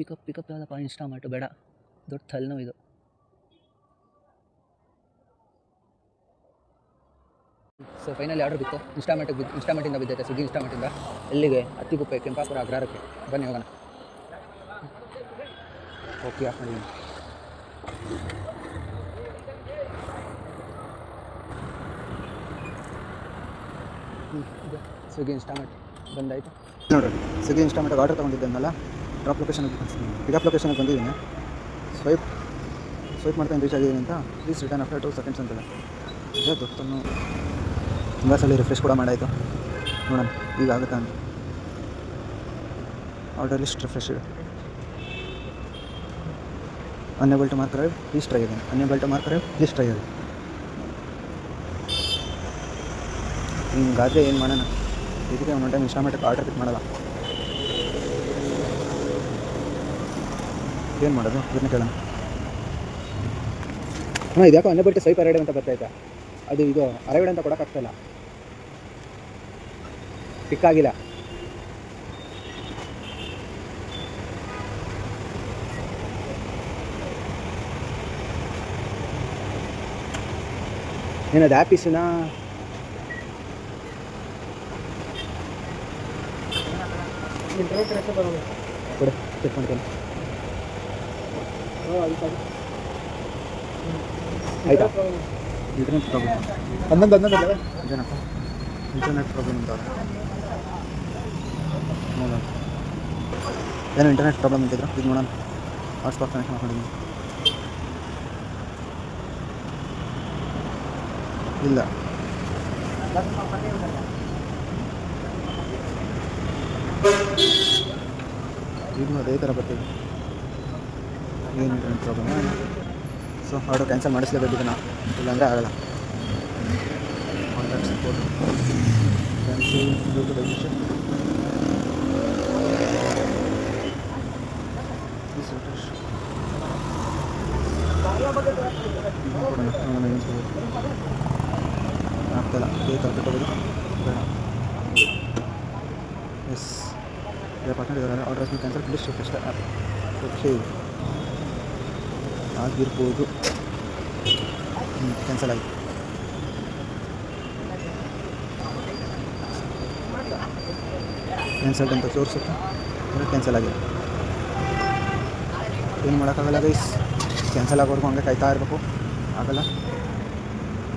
Pickup pickup ಯಾವುದಪ್ಪ? ಇನ್ಸ್ಟಾಮಾರ್ಟು ಬೇಡ. ದೊಡ್ಡ ತಲೆನೋವು ಇದು. ಸೊ ಫೈನಲಿ ಆರ್ಡರ್ ಬಿತ್ತು. ಇನ್ಸ್ಟಾಮೆಂಟಿಗೆ ಬಿದ್ದು ಇನ್ಸ್ಟಾಮೆಂಟಿಂದ ಬಿದ್ದೈತೆ ಸ್ವಿಗ್ಗಿ ಇನ್ಸ್ಟಾಮೆಂಟಿಂದ ಎಲ್ಲಿಗೆ? ಹತ್ತಿಗುಪ್ಪೆ ಕೆಂಪಾಪುರ ಅಗ್ರಹಾರಕ್ಕೆ ಬನ್ನಿ, ಹೋಗೋಣ. ಓಕೆ ಆಫ್ ಮಾಡಿದ್ದೀನಿ ಸ್ವಿಗ್ಗಿ ಇನ್ಸ್ಟಾಮೆಂಟ್ ಬಂದಾಯಿತು. ನೋಡಿರಿ ಸ್ವಿಗ್ಗಿ ಇನ್ಸ್ಟಾಮೆಂಟಿಗೆ ಆರ್ಡರ್ ತೊಗೊಂಡಿದ್ದೆನಲ್ಲ ಡ್ರಾಪ್ ಲೊಕೇಶನ್ ಪಿಕಪ್ ಲೊಕೇಶನ್ಗೆ ಬಂದಿದ್ದೀನಿ. ಸ್ವೈಪ್ ಸ್ವೈಪ್ ಮಾಡ್ತಾ ರೀಚ್ ಆಗಿದ್ದೀನಿ ಅಂತ. Please return after two seconds ಅಂತಿದೆ ಇದೇ ದೊಡ್ಡನ್ನು ತುಂಬ ಸಲ ರಿಫ್ರೆಶ್ ಕೂಡ ಮಾಡಾಯಿತು. ನೋಡೋಣ, ಈಗ ಆಗುತ್ತಾ ಅಂತ. ಆರ್ಡರ್ ಲಿಸ್ಟ್ ರಿಫ್ರೆಶ್ ಇದೆ. Unable to mark please try ಇದೆ unable to mark please try ಇದೆ ಹಿಂಗಾದರೆ ಏನು ಮಾಡೋಣ? ಇದಕ್ಕೆ ಒಂದೊಂದು ಟೈಮ್ ಇನ್ಸ್ಟಾಮೆಂಟಿಗೆ ಆರ್ಡರ್ ಪಿಕ್ ಮಾಡಲ್ಲ. ಏನು ಮಾಡೋದು? ಇದನ್ನ ಕೇಳೋಣ. ಹಾಂ ಇದ್ಯಾಕೋ ಅನ್ನಬಿಟ್ಟು ಸ್ವೈಪ್ ಅರೈಡ್ ಅಂತ ಬರ್ತೈತೆ ಅದು ಇದು ಅರೈಡ್ ಅಂತ ಕೊಡೋಕ್ಕಾಗ್ತಾಯಿಲ್ಲ ಪಿಕ್ ಆಗಿಲ್ಲ ಏನದು ಆ್ಯಪಿಸಿನ ಕೊಡು ಚೆಕ್ ಮಾಡ್ತೀನಿ. ಆಯ್ತಾ? ಇಂಟರ್ನೆಟ್ ಪ್ರಾಬ್ಲಮ್ ಹನ್ನೊಂದು ಹನ್ನೊಂದು ಅಲ್ಲ? ಇದೇನಪ್ಪ ಇಂಟರ್ನೆಟ್ ಪ್ರಾಬ್ಲಮ್ ಅಂತ ನೋಡೋಣ ಏನೋ ಇಂಟರ್ನೆಟ್ ಪ್ರಾಬ್ಲಮ್ ಅಂತಿದ್ರು? ಇದು ನೋಡೋಣ. ಹಾಟ್ಸ್ಪಾಟ್ ಕನೆಕ್ಷನ್ ಮಾಡ್ಕೊಂಡಿದ್ದೀನಿ. ಇಲ್ಲ. ಈಗಲೂ ಅದೇ ಥರ ಬರ್ತಿದೆ. ಏನು ಪ್ರಾಬ್ಲಮ್ ಸೊ ಆರ್ಡರ್ ಕ್ಯಾನ್ಸಲ್ ಮಾಡಿಸ್ಲೇಬೇಕು ಇದನ್ನು. ಇಲ್ಲಾಂದರೆ ಆಗಲ್ಲ. Contact support cancel due to register please refresh ಆಗ್ತಲ್ಲ. ಕೇ ತಲುಪಿಟ್ಟೋಗೋದು ಬೇಡ. ಎಸ್ ಪಾರ್ಟ್ನರ್ ಇದ್ದಾರೆ order cancel please app okay ಆಗಿರ್ಬೋದು. ಕ್ಯಾನ್ಸಲ್ ಆಗಿ ಕ್ಯಾನ್ಸಲ್ ಅಂತ ತೋರಿಸುತ್ತೆ. ಕ್ಯಾನ್ಸಲ್ ಆಗಿದೆ ಏನು ಮಾಡೋಕ್ಕಾಗಲ್ಲ ಗೈಸ್ ಕ್ಯಾನ್ಸಲ್ ಆಗೋರ್ಗು ಹಂಗೆ ಕಾಯ್ತಾ ಇರಬೇಕು. ಆಗಲ್ಲ.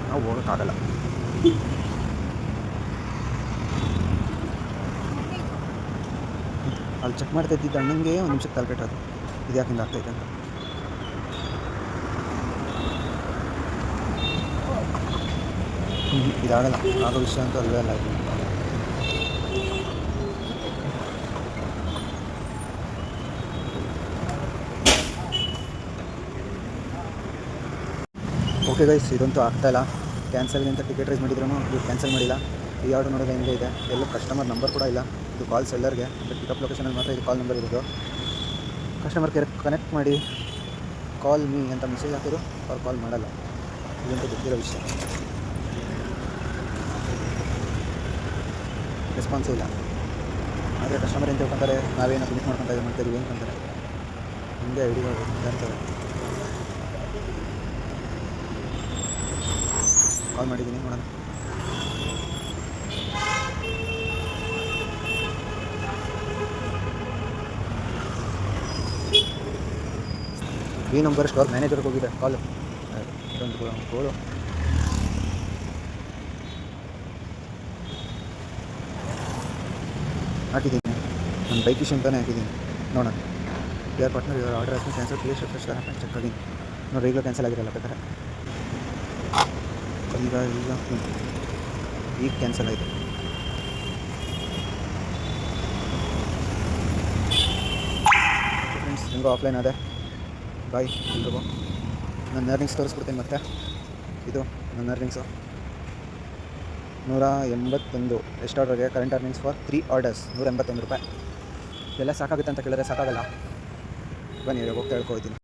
ನಾವು ಹೋಗೋಕ್ಕಾಗಲ್ಲ. ಅಲ್ಲಿ ಚೆಕ್ ಮಾಡ್ತಾ ಇದ್ದಿದ್ದು ಅಣ್ಣಂಗೆ ಒಂದು ನಿಮಿಷಕ್ಕೆ ಅದು ಇದು ಯಾಕಿಂದ ಆಗ್ತೈತೆ ಅಂತ. ಇದಾಗಲ್ಲ, ಆಗೋ ವಿಷಯ ಅಂತೂ ಅಲ್ವೇ ಅಲ್ಲ. ಓಕೆ ಗೈಸ್ ಇದಂತೂ ಆಗ್ತಾಯಿಲ್ಲ ಕ್ಯಾನ್ಸಲ್ ಅಂತ ಟಿಕೆಟ್ ರೈಸ್ ಮಾಡಿದ್ರು ಇದು ಕ್ಯಾನ್ಸಲ್ ಮಾಡಿಲ್ಲ. ಈ ಆರ್ಡರ್ ನೋಡೋದು ಹೆಂಗೆ ಇದೆ. ಎಲ್ಲೂ ಕಸ್ಟಮರ್ ನಂಬರ್ ಕೂಡ ಇಲ್ಲ. ಇದು ಕಾಲ್ ಸೆಲ್ಲರ್ಗೆ ಬಟ್ ಪಿಕಪ್ ಲೊಕೇಶನಲ್ಲಿ ಮಾತ್ರ ಇದು ಕಾಲ್ ನಂಬರ್ ಇರೋದು. ಕಸ್ಟಮರ್ ಕೇರ್ ಕನೆಕ್ಟ್ ಮಾಡಿ ಕಾಲ್ ಮೀ ಅಂತ ಮೆಸೇಜ್ ಹಾಕಿದ್ರು, ಅವ್ರು ಕಾಲ್ ಮಾಡಲ್ಲ. ಇದಂತೂ ಗೊತ್ತಿರೋ ವಿಷಯ. ರೆಸ್ಪಾನ್ಸೇ ಇಲ್ಲ. ಆದರೆ ಕಸ್ಟಮರ್ ಏನು ತಿಳ್ಕೊಂತಾರೆ? ನಾವೇನು ಫಿನಿಶ್ ಮಾಡ್ಕೊತಾ ಇದು ಮಾಡ್ತಾ ಏನು ಅಂತಾರೆ ಹಿಂಗೆ ಐಡಿಗಳು ಅಂತಾರೆ ಕಾಲ್ ಮಾಡಿದ್ದೀನಿ, ನೋಡೋಣ. ಈ ನಂಬರ್ ಸ್ಟೋರ್ ಮ್ಯಾನೇಜರ್ಗೆ ಹೋಗಿದೆ. ಕಾಲು ಇದೊಂದು ಕೋಳು ಹಾಕಿದ್ದೀನಿ. ನನ್ನ ಬೈಕ್ ಇಶ್ಯೂ ಅಂತಲೇ ಹಾಕಿದ್ದೀನಿ. ನೋಡೋಣ. ಯಾರ್ ಪಾರ್ಟ್ನರ್ ಇವರು ಆರ್ಡರ್ ಹಾಕಿ ಕ್ಯಾನ್ಸಲ್ ಪ್ಲೇಸ್ ರಿಫ್ರೆಶ್ ಚೆಕ್ ಆಗಿ ನೋಡಿ ಈಗಲೂ ಕ್ಯಾನ್ಸಲ್ ಆಗಿರಲ್ಲ ಬೇಕಾದ್ರೆ. ಈಗ ಈಗ. ಈಗ ಕ್ಯಾನ್ಸಲ್ ಆಯಿತು. ಫ್ರೆಂಡ್ಸ್ ಹೆಂಗೋ ಆಫ್ಲೈನ್ ಅದೇ ಬಾಯ್ ಎಲ್ರಿಗೂ ನನ್ನ ಅರ್ನಿಂಗ್ಸ್ ತೋರಿಸ್ಬಿಡ್ತೀನಿ ಮತ್ತೆ. ಇದು ನನ್ನ ಅರ್ನಿಂಗ್ಸು ನೂರ ಎಂಬತ್ತೊಂದು. ಎಷ್ಟು ಆರ್ಡರ್ಗೆ current earnings for three orders ನೂರ ಎಂಬತ್ತೊಂದು ರೂಪಾಯಿ. ಎಲ್ಲ ಸಾಕಾಗುತ್ತೆ ಅಂತ ಕೇಳಿದ್ರೆ ಸಾಕಾಗಲ್ಲ. ಬನ್ನಿ ಹೋಗ್ತಾ ಹೇಳ್ಕೊಳ್ತೀನಿ